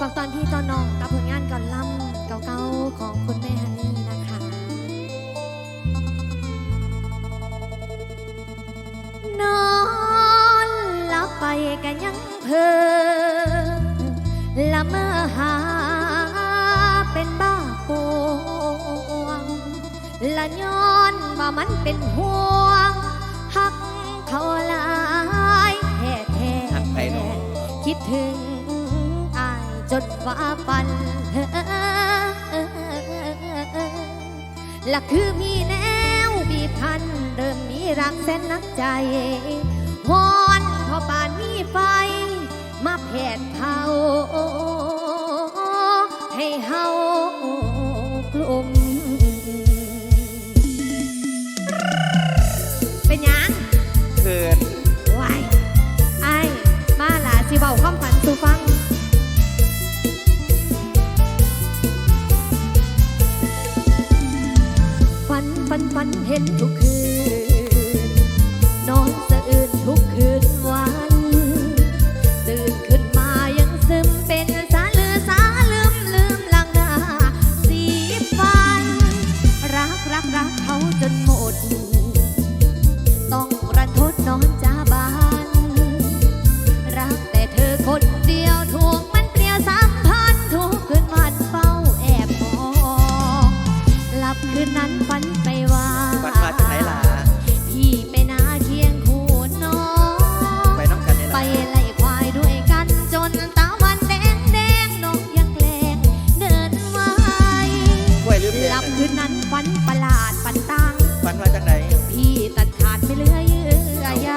ฝากตอนพี่ตอนน้องกับผลงานก่อนล่ำเก่าๆของคุณแม่ฮันนี่นะคะนอนหลับไปกันยังเพลินละเมอหาเป็นบ้าปวงละย้อนว่ามันเป็นห่วง จนว่าปันละคือมีแนวบีบคั้นเริ่มมีรักแสนนักใจฮอนพอปานมีไฟ มาแผดเผาให้เฮากลุ่มเป็นหยังเขินวายไอ้ายมาหลาสิเบาความฝันสู่ฟัง เห็นทุกคืน ประหลาดฝันตังฝันว่าจังไหนพี่ตัดขาดไม่เหลือเยื่อใย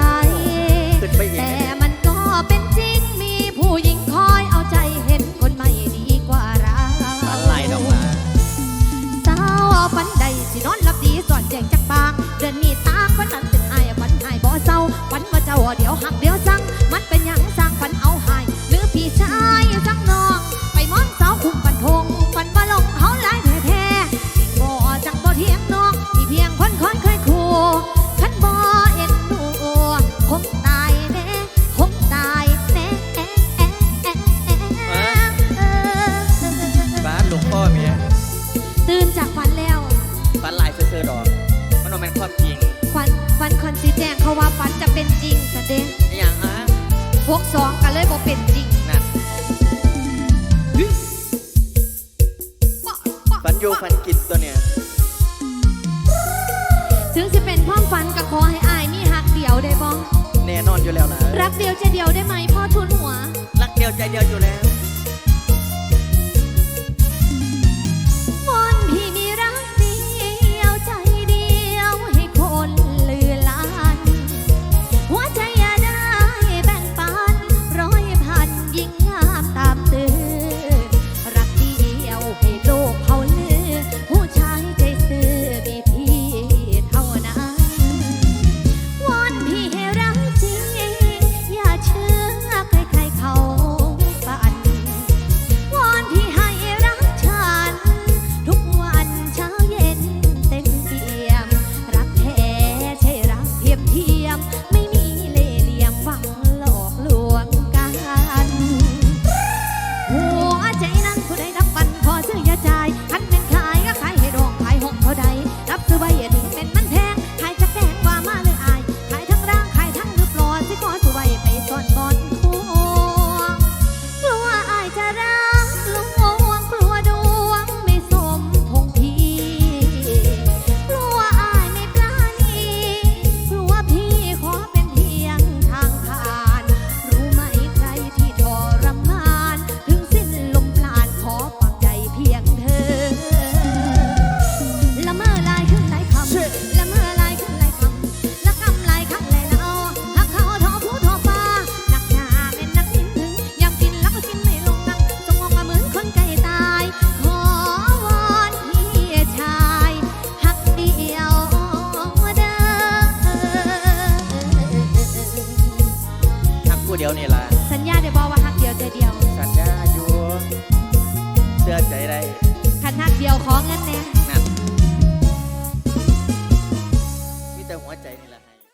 ขึ้นไปอีกแต่มันก็เป็นจริงมีผู้หญิงคอยเอาใจเห็นคนไม่ดีกว่าเราฝันไหลดอกมาสาวฝันใดสินอนหลับดีสอนแจงจากบาง ฝันแล้ว ฝันหลายเซื่อๆดอก มันบ่แม่นความจริงฝันฝันคอนสีแจงเขาว่าฝันจะเป็นจริงสะเดงอหย่างฮะพวกสองกันเลยบ่เป็นจริงนั่นปะปะฝันอยู่ฝันกินตัวเนี่ยถึงจะเป็นความฝันก็ขอให้อายมีหักเดียวได้บ่แน่นอนอยู่แล้วนะรักเดียวใจเดียวได้ไหมพ่อทุนหัว รักเดียวใจเดียวอยู่แล้วว เดียวขอเงินแหน่